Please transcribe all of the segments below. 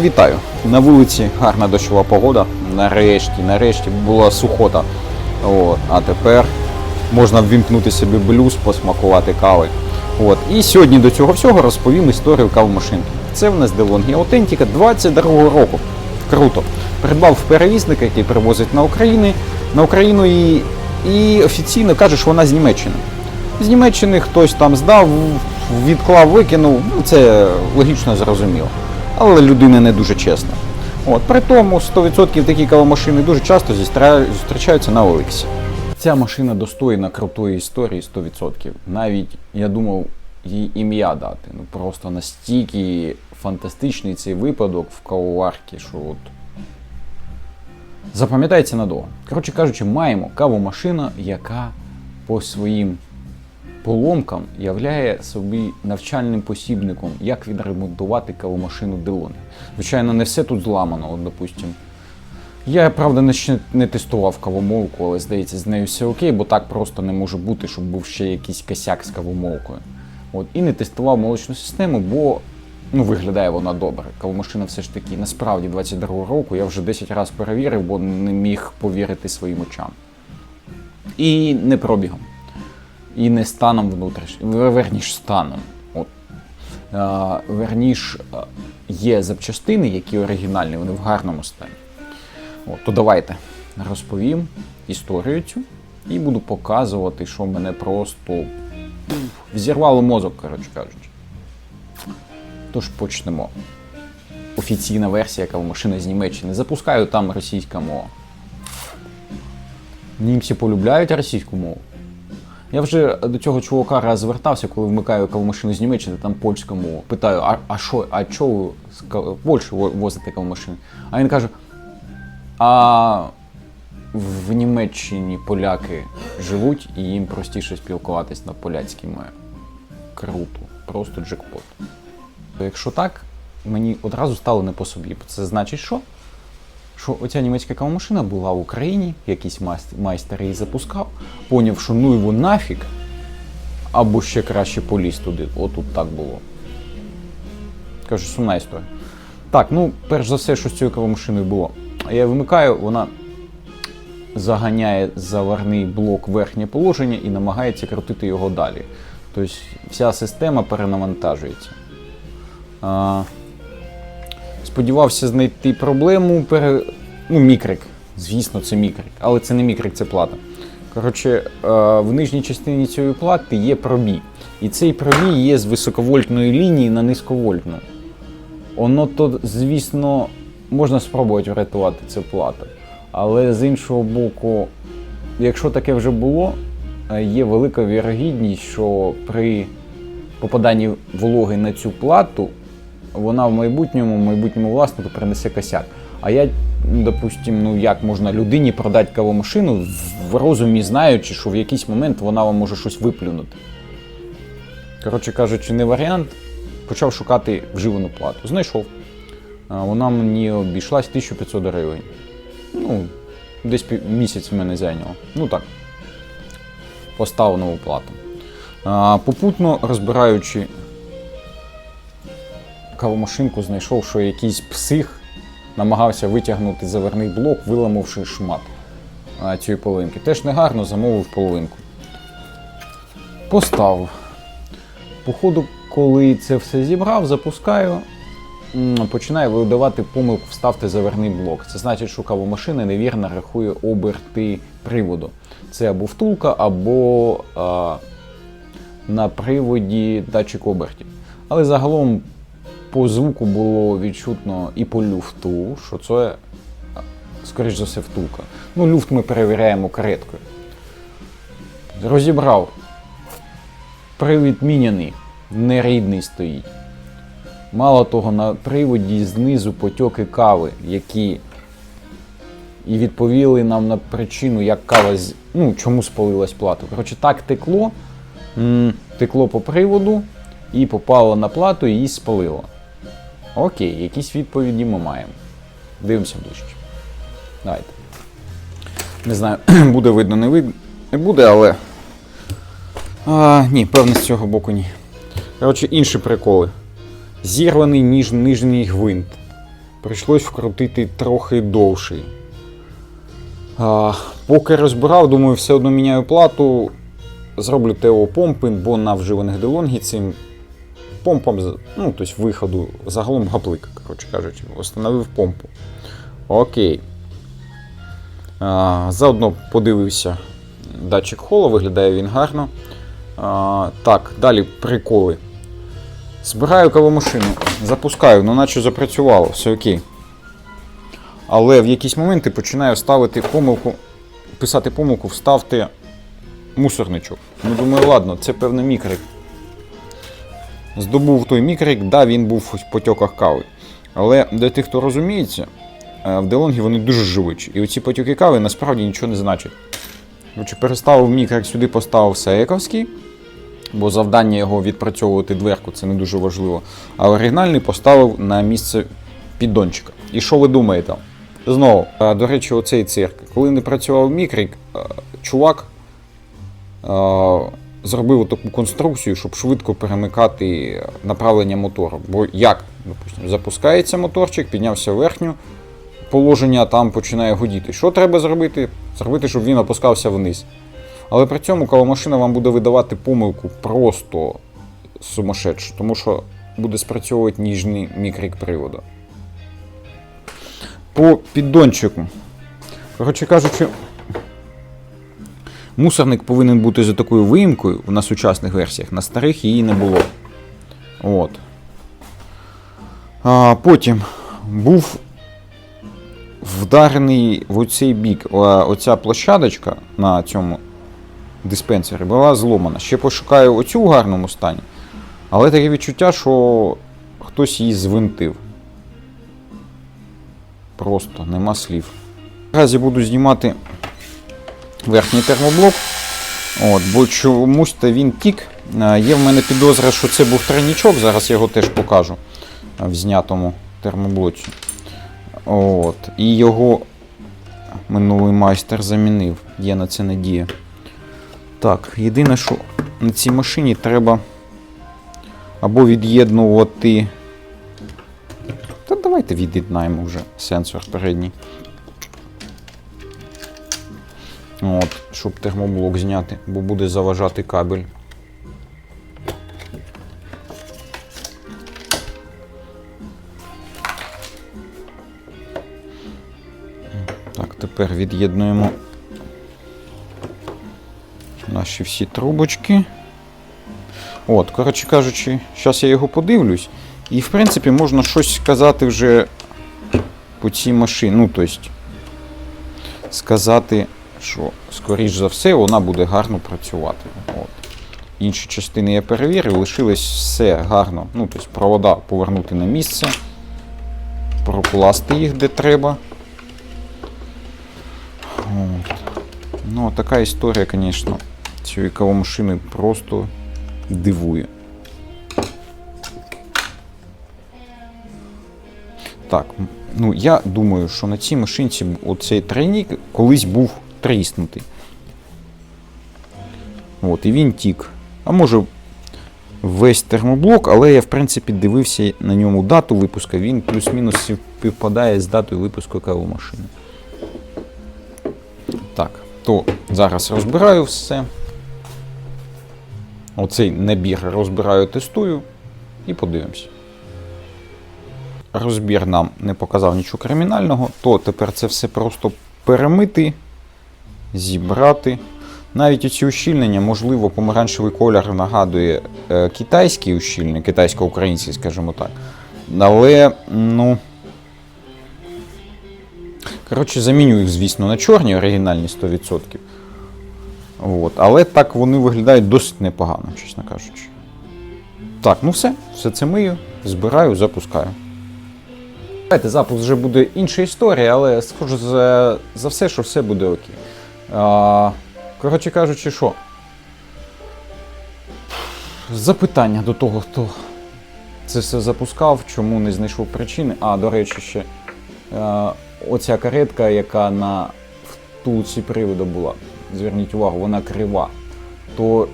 Вітаю! На вулиці гарна дощова погода. Нарешті, нарешті була сухота. От, а тепер можна ввімкнути собі блюз, посмакувати кави. От. І сьогодні до цього всього розповім історію кавомашинки. Це в нас DeLonghi Authentica 22 року. Круто. Придбав перевізника, який привозить на Україну, на Україну і, і офіційно каже, що вона з Німеччини. З Німеччини хтось там здав, відклав, викинув. Ну, це логічно зрозуміло. Але людина не дуже чесна. От, при тому 100% такі кавомашини дуже часто зустрічаються на Олексі. Ця машина достойна крутої історії 100%. Навіть я думав їй ім'я дати. Ну просто настільки фантастичний цей випадок в кавоварці, що от запам'ятається надовго. Коротше кажучи, маємо кавомашина, яка по своїм поломкам являє собі навчальним посібником, як відремонтувати кавомашину Делони. Звичайно, не все тут зламано, от, допустим. Я, правда, не, ще не тестував кавомолку, але здається, з нею все окей, бо так просто не може бути, щоб був ще якийсь косяк з кавомолкою. От, і не тестував молочну систему, бо ну, виглядає вона добре. Кавомашина все ж таки, насправді, 22 року я вже 10 разів перевірив, бо не міг повірити своїм очам. І не пробігом і не станом внутрішнім, верніш станом. От. Е, верніш є запчастини, які оригінальні, вони в гарному стані. От, то давайте розповім історію цю і буду показувати, що мене просто взірвало мозок, коротше кажучи. Тож почнемо. Офіційна версія кавомашини з Німеччини. Запускаю там російська мова. Німці полюбляють російську мову. Я вже до цього чувака раз звертався, коли вмикаю кавомашину з Німеччини, там польська мова. Питаю, а, а що, а чого з во- возите кавомашини? А він каже: а в Німеччині поляки живуть і їм простіше спілкуватись на поляцькій мові. Круто, просто джекпот. Якщо так, мені одразу стало не по собі. Це значить, що? Що оця німецька кавомашина була в Україні, якийсь майстер, її запускав, поняв, що ну його нафіг, або ще краще поліз туди. Отут так було. Кажу, сумна історія. Так, ну, перш за все, що з цією кавомашиною було. Я вимикаю, вона заганяє заварний блок верхнє положення і намагається крутити його далі. Тобто вся система перенавантажується. Сподівався знайти проблему. Пере... Ну, мікрик. Звісно, це мікрик. Але це не мікрик, це плата. Коротше, е, в нижній частині цієї плати є пробій. І цей пробій є з високовольтної лінії на низьковольтну. Воно то, звісно, можна спробувати врятувати цю плату. Але з іншого боку, якщо таке вже було, е, є велика вірогідність, що при попаданні вологи на цю плату вона в майбутньому, майбутньому власнику принесе косяк. А я, ну, допустим, ну як можна людині продати кавомашину, в- в розумі знаючи, що в якийсь момент вона вам може щось виплюнути. Коротше кажучи, не варіант. Почав шукати вживану плату. Знайшов. Вона мені обійшлась 1500 гривень. Ну, десь місяць в мене зайняло. Ну так. Поставив нову плату. Попутно розбираючи кавомашинку знайшов, що якийсь псих намагався витягнути заверний блок, виламавши шмат цієї половинки. Теж негарно замовив половинку. Поставив. Походу, коли це все зібрав, запускаю, починає видавати помилку вставте заверний блок. Це значить, що кавомашина невірно рахує оберти приводу. Це або втулка, або а, на приводі датчик обертів. Але загалом по звуку було відчутно і по люфту, що це, скоріш за все, втулка. Ну, люфт ми перевіряємо кареткою. Розібрав. Привід міняний, нерідний стоїть. Мало того, на приводі знизу потьоки кави, які і відповіли нам на причину, як кава з... ну, чому спалилась плата. Коротше, так текло, текло по приводу і попало на плату і її спалило. Окей, якісь відповіді ми маємо. Дивимося ближче. Давайте. Не знаю, буде видно, не видно. Не буде, але. А, ні, певно, з цього боку ні. Коротше, інші приколи. Зірваний ніж, нижній гвинт. прийшлось вкрутити трохи довший. А, поки розбирав, думаю, все одно міняю плату. Зроблю ТО помпи, бо на вживаних делонгі цим помпам, ну, тобто виходу, загалом гаплик, коротше кажучи, встановив помпу. Окей. А, заодно подивився датчик холу, виглядає він гарно. А, так, далі приколи. Збираю кавомашину, запускаю, ну наче запрацювало, все окей. Але в якісь моменти починаю ставити помилку, писати помилку, вставте мусорничок. Ну думаю, ладно, це певно мікрик. Здобув той мікрик, да, він був в потьоках кави. Але для тих, хто розуміється, е, в Делонгі вони дуже живучі. І оці потоки кави насправді нічого не значать. Коротше, переставив мікрик сюди, поставив Саєковський, бо завдання його відпрацьовувати дверку це не дуже важливо. А оригінальний поставив на місце піддончика. І що ви думаєте? Знову, е, до речі, оцей цирк. Коли не працював мікрик, е, чувак зробив таку конструкцію, щоб швидко перемикати направлення мотору. Бо як, допустимо, запускається моторчик, піднявся верхню положення, там починає гудіти. Що треба зробити? Зробити, щоб він опускався вниз. Але при цьому кавомашина вам буде видавати помилку просто сумасшедшу, тому що буде спрацьовувати ніжний мікрик приводу. По піддончику. Коротше кажучи, мусорник повинен бути за такою виїмкою на сучасних версіях, на старих її не було. От. А, потім був вдарений в оцей бік. Оця площадочка на цьому диспенсері була зломана. Ще пошукаю оцю в гарному стані. Але таке відчуття, що хтось її звинтив. Просто нема слів. Наразі буду знімати верхній термоблок. От, бо чомусь то він тік. Є в мене підозра, що це був тройнічок, зараз я його теж покажу в знятому термоблоці. От. І його минулий майстер замінив. Є на це надія. Так, єдине, що на цій машині треба або від'єднувати. Та давайте від'єднаємо вже сенсор передній. От, щоб термоблок зняти, бо буде заважати кабель. Так, тепер від'єднуємо наші всі трубочки. От, коротше кажучи, зараз я його подивлюсь. І, в принципі, можна щось сказати вже по цій машині. Ну, тобто, сказати, що, скоріш за все, вона буде гарно працювати. От. Інші частини я перевірив, лишилось все гарно. Ну, тобто, провода повернути на місце, прокласти їх де треба. От. Ну, така історія, звісно, цієї кавомашини просто дивує. Так, ну я думаю, що на цій машинці оцей тройник колись був тріснутий. От, і він тік. А може весь термоблок, але я в принципі дивився на ньому дату випуску, він плюс-мінус співпадає з датою випуску кавомашини. Так, то зараз розбираю все. Оцей набір розбираю, тестую і подивимось. Розбір нам не показав нічого кримінального, то тепер це все просто перемити, зібрати. Навіть оці ущільнення, можливо, помаранчевий колір нагадує е, китайський ущільник, китайсько-український, скажімо так. Але, ну. Коротше, заміню їх, звісно, на чорні, оригінальні 100%. От. Але так вони виглядають досить непогано, чесно кажучи. Так, ну все, все це мию, збираю, запускаю. Давайте запуск вже буде інша історія, але схоже за, за все, що все буде окей. Коротше кажучи, що? Запитання до того, хто це все запускав, чому не знайшов причини. А, до речі, ще е, оця каретка, яка на втулці приводу була, зверніть увагу, вона крива. То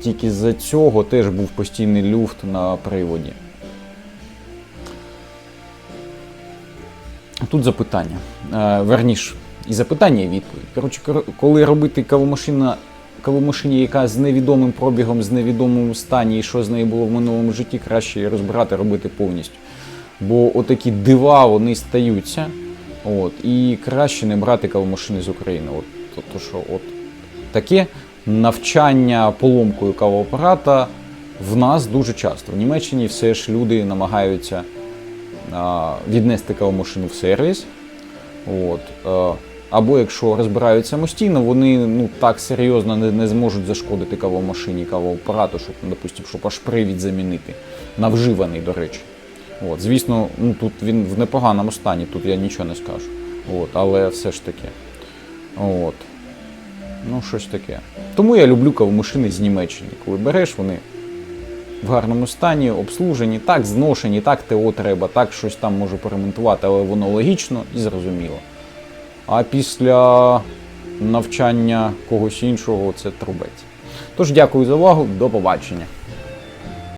тільки з-за цього теж був постійний люфт на приводі. Тут запитання. Е, верніш, і запитання, і відповідь. Коротше, коли робити кавомашина, кавомашині, яка з невідомим пробігом, з невідомому стані, і що з нею було в минулому житті, краще її розбирати, робити повністю. Бо отакі дива вони стаються. От, і краще не брати кавомашини з України. От, то, то, що, от, таке навчання поломкою кавоапарата в нас дуже часто. В Німеччині все ж люди намагаються а, віднести кавомашину в сервіс. От, е, або якщо розбирають самостійно, вони ну, так серйозно не, не зможуть зашкодити кавомашині, кавоапарату, щоб, допустим, щоб аж привід замінити. На вживаний, до речі. От, звісно, ну, тут він в непоганому стані, тут я нічого не скажу. От, але все ж таки. От. Ну, щось таке. Тому я люблю кавомашини з Німеччини. Коли береш, вони в гарному стані, обслужені, так зношені, так ТО треба, так щось там можу поремонтувати, але воно логічно і зрозуміло. А після навчання когось іншого це трубець. Тож дякую за увагу, до побачення.